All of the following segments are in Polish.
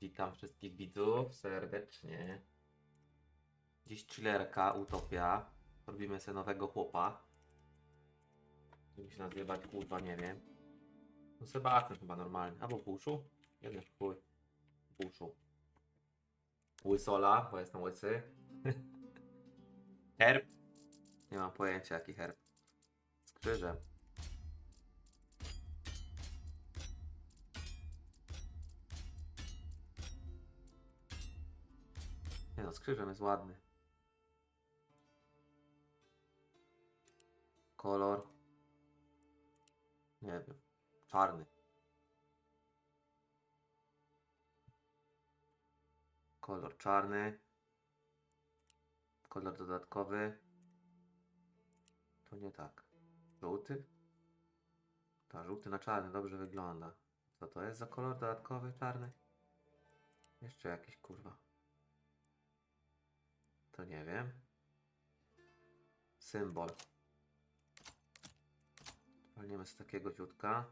Witam wszystkich widzów serdecznie. Dziś chillerka, utopia. Robimy sobie nowego chłopa. Jak się nazywać, kurwa, nie wiem. No Sebastian chyba normalnie. Albo Buszu? Jeden chuj. Buszu. Łysola, bo jestem łysy. herb? Nie mam pojęcia jaki herb. Z krzyżem. No, z krzyżem jest ładny. Kolor. Nie wiem. Czarny. Kolor czarny. Kolor dodatkowy. To nie tak. Żółty? Ta, żółty na czarny dobrze wygląda. Co to jest za kolor dodatkowy czarny? Jeszcze jakiś kurwa. To nie wiem. Symbol. Walniemy z takiego ciutka.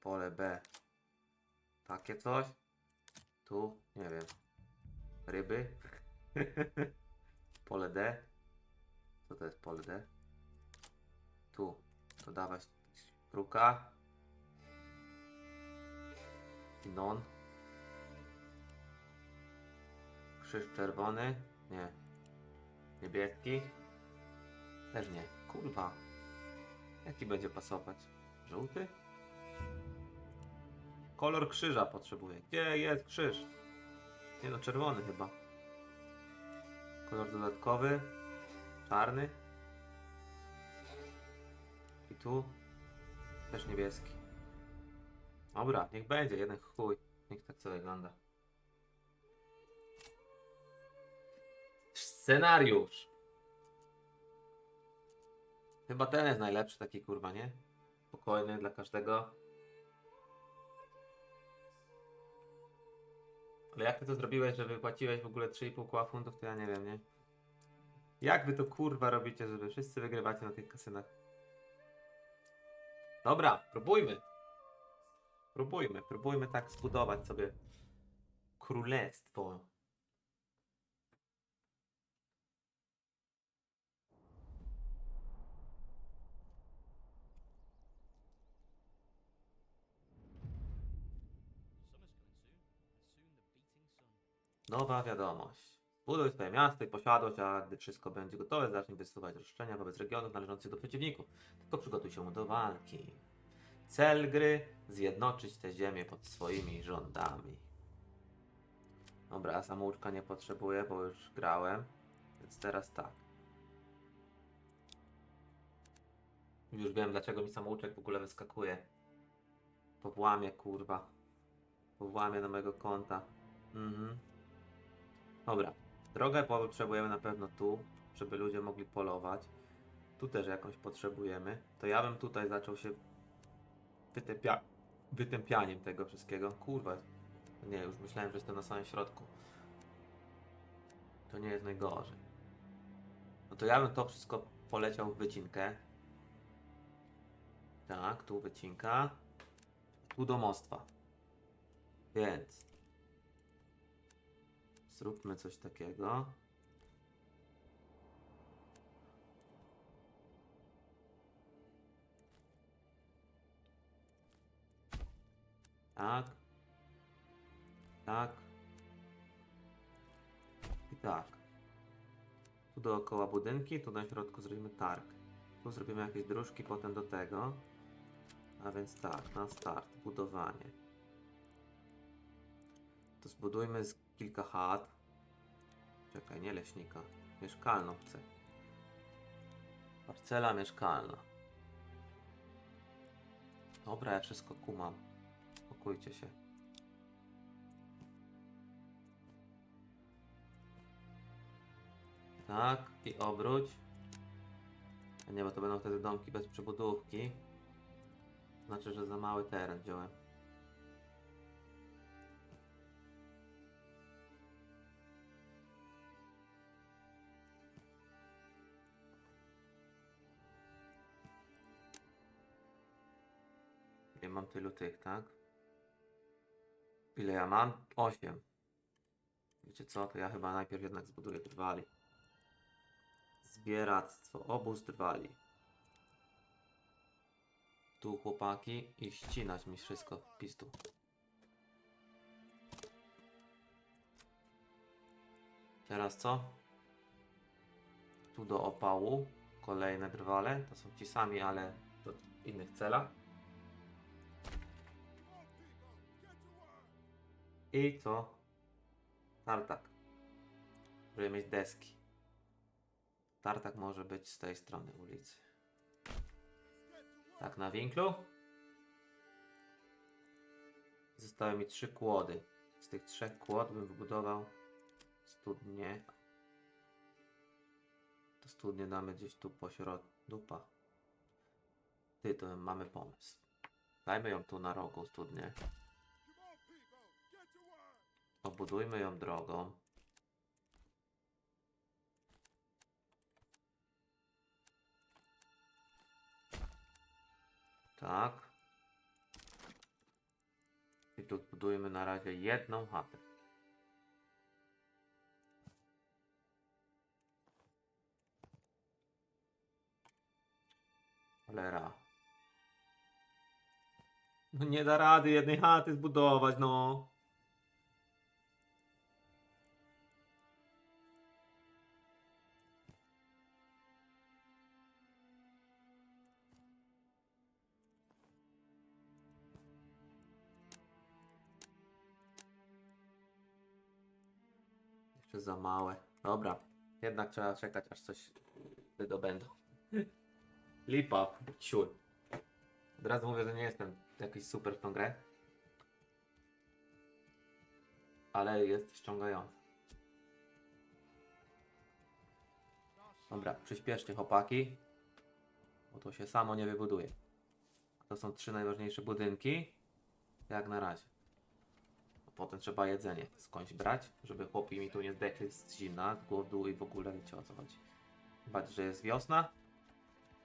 Pole B. Takie coś. Tu, nie wiem. Ryby. pole D. Co to jest pole D? Tu. To dawać kruka. Non. Krzyż czerwony? Nie. Niebieski? Też nie. Kurwa. Jaki będzie pasować? Żółty? Kolor krzyża potrzebuję. Gdzie jest krzyż? Nie no, czerwony chyba. Kolor dodatkowy. Czarny. I tu też niebieski. Dobra, niech będzie, jeden chuj. Niech tak co wygląda. Scenariusz. Chyba ten jest najlepszy taki kurwa, nie? Spokojny dla każdego. Ale jak ty to zrobiłeś, że wypłaciłeś w ogóle 3,5 koła funtów, to ja nie wiem, nie? Jak wy to kurwa robicie, żeby wszyscy wygrywacie na tych kasynach? Dobra, próbujmy. Próbujmy, próbujmy tak zbudować sobie królestwo. Nowa wiadomość. Buduj swoje miasto i posiadłość, a gdy wszystko będzie gotowe, zacznij wysuwać roszczenia wobec regionów należących do przeciwników. Tylko przygotuj się do walki. Cel gry zjednoczyć te ziemię pod swoimi rządami. Dobra, samouczka nie potrzebuję, bo już grałem. Więc teraz tak. Już wiem, dlaczego mi samouczek w ogóle wyskakuje. Po włamie, kurwa. Po włamie do mojego konta. Mhm. Dobra. Drogę potrzebujemy na pewno tu, żeby ludzie mogli polować. Tu też jakąś potrzebujemy. To ja bym tutaj zaczął się wytępia... wytępianiem tego wszystkiego. Kurwa. Nie, już myślałem, że jestem na samym środku. To nie jest najgorzej. No to ja bym to wszystko poleciał w wycinkę. Tak, tu wycinka. Tu domostwa. Więc zróbmy coś takiego. Tak. Tak. I tak. Tu dookoła budynki, tu na środku zrobimy targ. Tu zrobimy jakieś dróżki potem do tego. A więc tak, na start, budowanie. To zbudujmy z kilka chat. Czekaj, nie leśnika. Mieszkalną chcę. Parcela mieszkalna. Dobra, ja wszystko kumam. Spokójcie się. Tak, i obróć. A nie, bo to będą wtedy domki bez przebudówki. Znaczy, że za mały teren wziąłem. Mam tylu tych, tak? Ile ja mam? 8. Wiecie co? To ja chyba najpierw jednak zbuduję drwali. Zbieractwo. Obóz drwali. Tu chłopaki i ścinać mi wszystko w pistu. Teraz co? Tu do opału. Kolejne drwale. To są ci sami, ale w innych celach. I co? Tartak. Żeby mieć deski. Tartak może być z tej strony ulicy. Tak, na winklu. Zostały mi trzy kłody. Z tych trzech kłod bym wybudował studnię. To studnię damy gdzieś tu po środku. Dupa. Ty, to mamy pomysł. Dajmy ją tu na rogu studnię. Obudujmy ją drogą. Tak. I tu zbudujmy na razie jedną chatę. Cholera. No nie da rady jednej chaty zbudować, no. Za małe. Dobra. Jednak trzeba czekać, aż coś wydobędą. Lipa, ciul. Od razu mówię, że nie jestem jakiś super w tą grę. Ale jest ściągający. Dobra, przyspieszcie chłopaki. Bo to się samo nie wybuduje. To są trzy najważniejsze budynki. Jak na razie. Potem trzeba jedzenie skądś brać, żeby chłopi mi tu nie zdechli z zimna, z głodu i w ogóle wiecie o co chodzi. Bać, że jest wiosna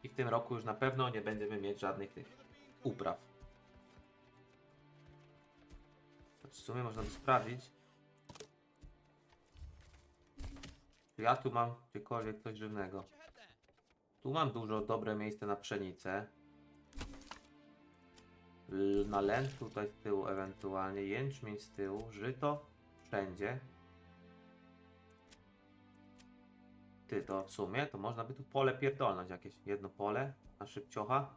i w tym roku już na pewno nie będziemy mieć żadnych tych upraw. W sumie można by sprawdzić. Ja tu mam gdziekolwiek coś żywnego? Tu mam dużo dobre miejsce na pszenicę. L- Na len tutaj z tyłu ewentualnie, jęczmień z tyłu, żyto wszędzie. Ty, to w sumie to można by tu pole pierdolnąć jakieś. Jedno pole na szybciocha.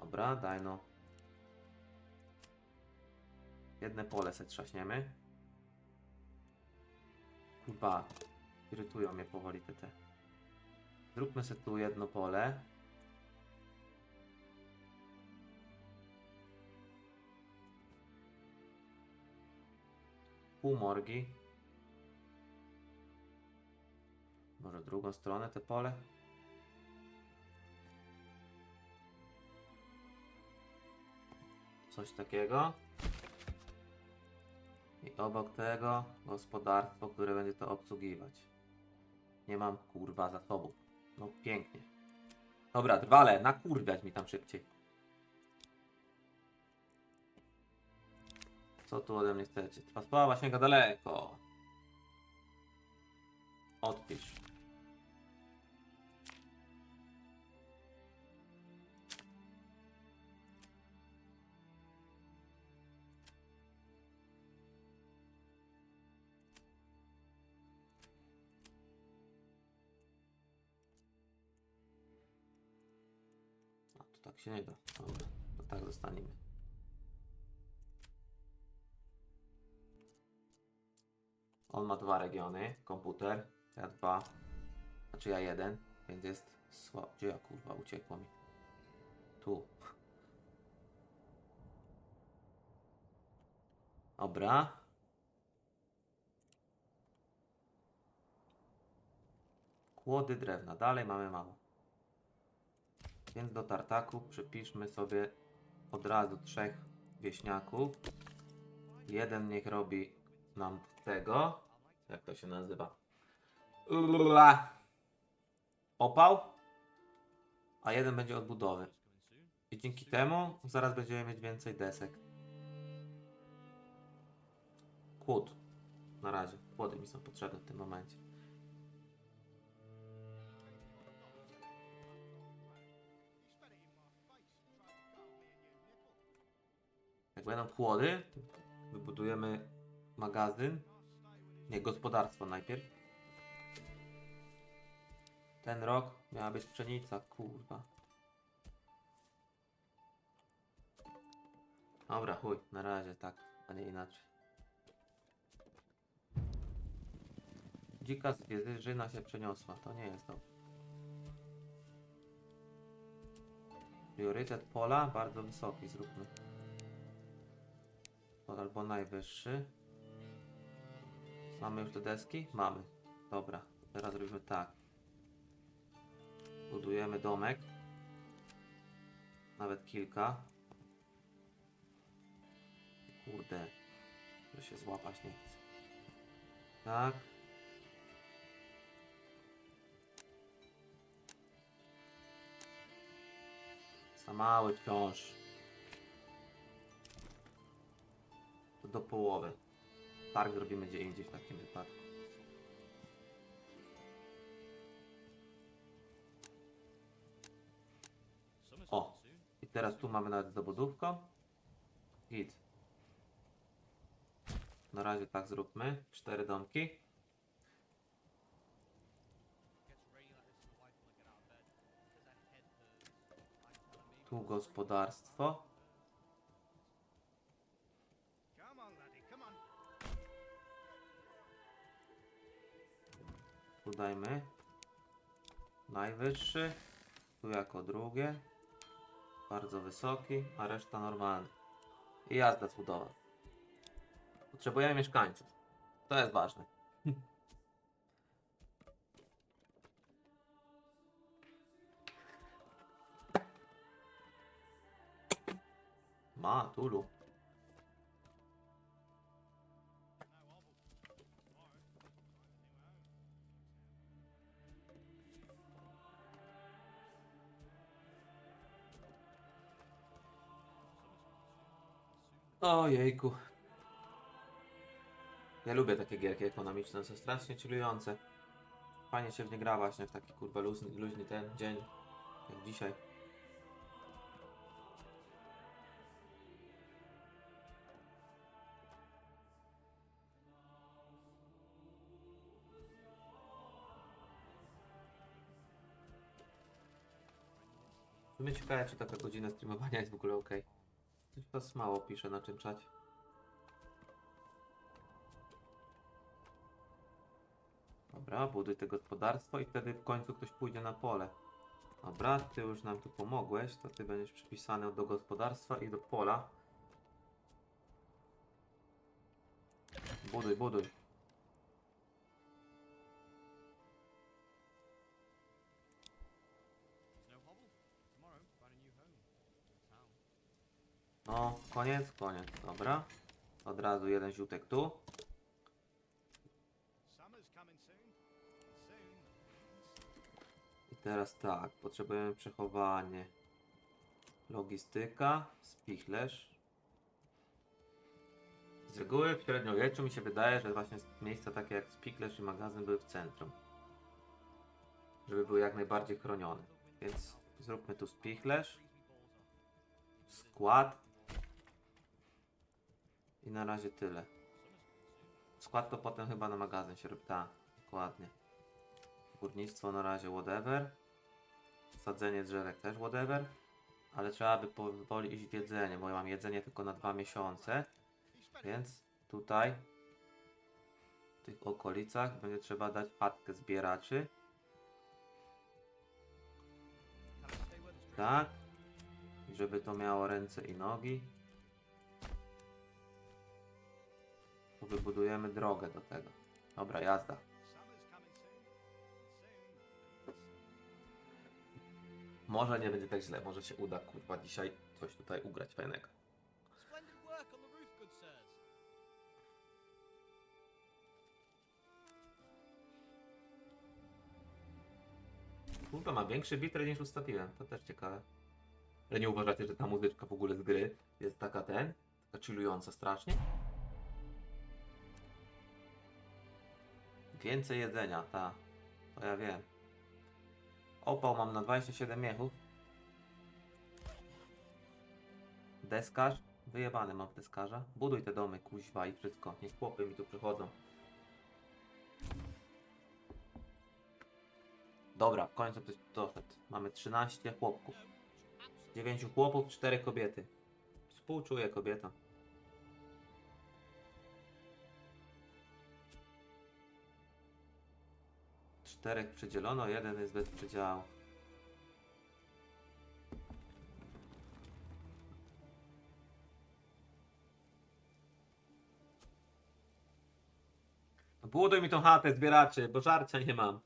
Dobra, daj no. Jedne pole se trzaśniemy. Kurwa, irytują mnie powoli te te. Zróbmy sobie tu jedno pole. Pół morgi. Może w drugą stronę te pole? Coś takiego. I obok tego gospodarstwo, które będzie to obsługiwać. Nie mam kurwa zasobów. No pięknie. Dobra, drwale, nakurwiać mi tam szybciej. Co tu ode mnie chcecie? Twa sława sięga daleko. Odpisz. A to tak się nie da. Dobra, to tak zostaniemy. On ma dwa regiony, komputer, ja dwa, znaczy ja jeden, więc jest słabo. Gdzie ja kurwa uciekło mi? Tu. Dobra. Kłody drewna, dalej mamy mało. Więc do tartaku przypiszmy sobie od razu trzech wieśniaków. Jeden niech robi nam tego. Jak to się nazywa? Opał. A jeden będzie odbudowy. I dzięki temu zaraz będziemy mieć więcej desek. Kłód. Na razie. Kłody mi są potrzebne w tym momencie. Jak będą kłody, wybudujemy magazyn. Nie, gospodarstwo najpierw. Ten rok miała być pszenica, kurwa. Dobra, chuj, na razie tak, a nie inaczej. Dzika zwierzyna się przeniosła, to nie jest dobrze. Priorytet pola bardzo wysoki, zróbmy. Albo najwyższy. Mamy już te deski? Mamy. Dobra, teraz robimy tak. Budujemy domek. Nawet kilka. Kurde. To się złapać nie chce. Tak. Za mały wciąż. To do połowy. Targ zrobimy gdzie indziej w takim wypadku. O. I teraz tu mamy nawet zabudówkę. Git. Na razie tak zróbmy. Cztery domki. Tu gospodarstwo. Tu dajmy. Najwyższy. Tu jako drugie. Bardzo wysoki, a reszta normalny. I jazda cudowa. Potrzebujemy mieszkańców. To jest ważne. Ma, Tulu. Ojejku. Ja lubię takie gierki ekonomiczne, są strasznie chillujące. Fajnie się w nie gra właśnie w taki kurwa luźny, luźny ten dzień, jak dzisiaj. W ciekawe, czy taka godzina streamowania jest w ogóle ok. Coś was mało pisze na czym czacie. Dobra, buduj te gospodarstwo i wtedy w końcu ktoś pójdzie na pole. Dobra, ty już nam tu pomogłeś, to ty będziesz przypisany do gospodarstwa i do pola. Buduj, buduj. No, koniec, koniec, dobra. Od razu jeden ziutek tu. I teraz tak, potrzebujemy przechowanie. Logistyka, spichlerz. Z reguły w średniowieczu mi się wydaje, że właśnie miejsca takie jak spichlerz i magazyn były w centrum. Żeby były jak najbardziej chronione. Więc zróbmy tu spichlerz. Skład. I na razie tyle. Skład to potem chyba na magazyn się robi. Tak, dokładnie. Górnictwo na razie whatever. Sadzenie drzewek też whatever. Ale trzeba by powoli iść w jedzenie, bo ja mam jedzenie tylko na dwa miesiące. Więc tutaj w tych okolicach będzie trzeba dać chatkę zbieraczy. Tak. Żeby to miało ręce i nogi. Wybudujemy drogę do tego. Dobra, jazda. Może nie będzie tak źle, może się uda kurwa dzisiaj coś tutaj ugrać fajnego. Kurwa, ma większy bitrate niż ustawiłem, to też ciekawe. Ale nie uważacie, że ta muzyczka w ogóle z gry jest taka ten, taka chillująca strasznie? Więcej jedzenia, ta. To ja wiem. Opał mam na 27 miechów. Deskarz. Wyjebany mam deskarza. Buduj te domy, kuźwa i wszystko. Niech chłopy mi tu przychodzą. Dobra, w końcu ktoś doszedł. Mamy 13 chłopków. 9 chłopów, 4 kobiety. Współczuję kobietom. Czterech przydzielono, jeden jest bez przydziału. Buduj mi tą chatę, zbieraczy, bo żarcia nie mam.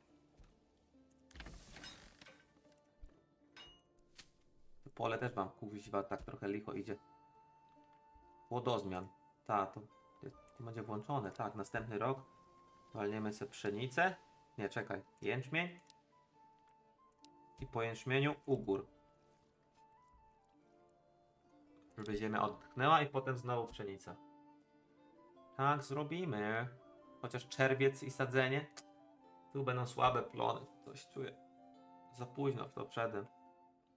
To pole też mam, kuźwa, tak trochę licho idzie. Płodozmian. Tak, to, to będzie włączone, tak, następny rok. Walniemy sobie pszenicę. Nie, czekaj, jęczmień. I po jęczmieniu ugór. Żeby ziemia odtchnęła i potem znowu pszenica. Tak zrobimy. Chociaż czerwiec i sadzenie. Tu będą słabe plony. Coś czuję. Za późno w to wszedłem.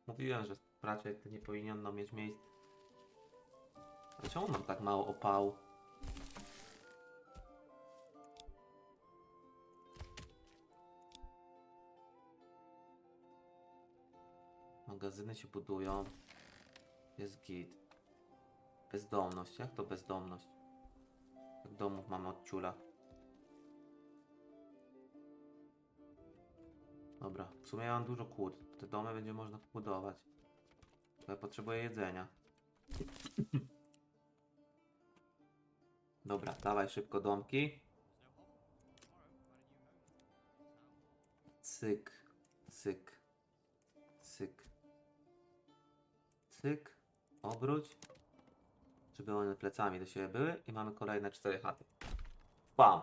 Mówiłem, że raczej to nie powinno mieć miejsca. Ale czemu mam tak mało opału? Magazyny się budują. Jest git. Bezdomność. Jak to bezdomność? Jak domów mamy od ciula. Dobra, w sumie ja mam dużo kłód. Te domy będzie można budować. Ja potrzebuję jedzenia. Dobra, dawaj szybko domki. Cyk, cyk, cyk, cyk, obróć, żeby one plecami do siebie były i mamy kolejne cztery chaty. Bam!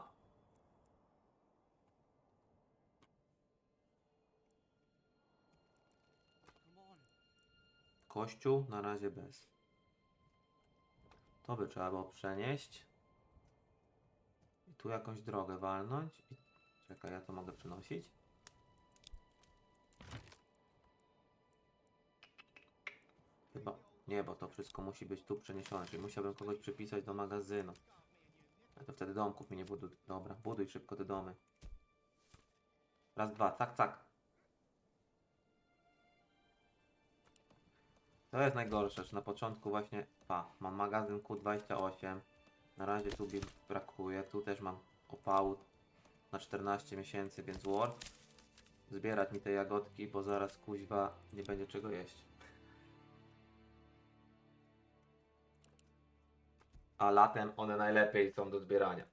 Kościół na razie bez. To by trzeba było przenieść. I tu jakąś drogę walnąć. I... Czekaj, ja to mogę przenosić. Nie, bo to wszystko musi być tu przeniesione, czyli musiałbym kogoś przypisać do magazynu. A to wtedy domków mi nie buduj. Dobra, buduj szybko te domy. Raz, dwa, cak, cak. To jest najgorsze, że na początku właśnie, pa, mam magazyn Q28, na razie tu brakuje, tu też mam opału na 14 miesięcy, więc Word, zbierać mi te jagodki, bo zaraz kuźwa nie będzie czego jeść. A latem one najlepiej są do zbierania.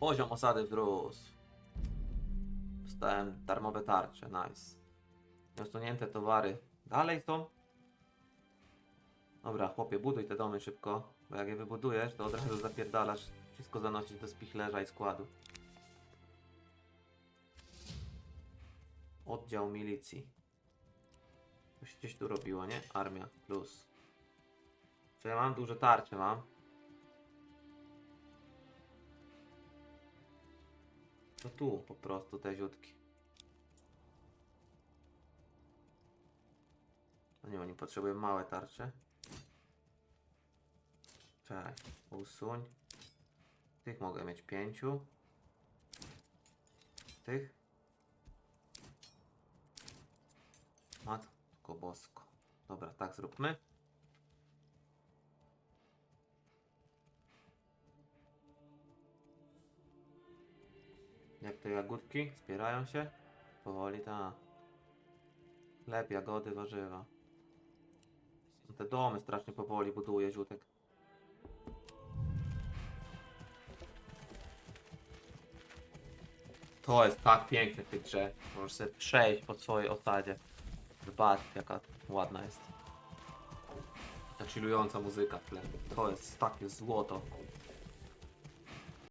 Poziom osady wzrósł. Dostałem darmowe tarcze, nice. Nieusunięte towary dalej są. Dobra, chłopie, buduj te domy szybko, bo jak je wybudujesz, to od razu zapierdalasz wszystko zanosić do spichlerza i składu. Oddział milicji. To się gdzieś tu robiło, nie? Armia plus. Czy ja mam duże tarcze, mam? To tu po prostu te ziutki. No nie, oni potrzebują małe tarcze. Czekaj, usuń. Tych mogę mieć pięciu. Tych. Matko bosko. Dobra, tak zróbmy. Jak te jagódki? Zbierają się? Powoli, tak. Chleb, jagody, warzywa. Te domy strasznie powoli buduje ziutek. To jest tak piękne w tej grze. Możesz sobie przejść po swojej osadzie. Zobacz jaka ładna jest. Ta chillująca muzyka w tle. To jest takie złoto.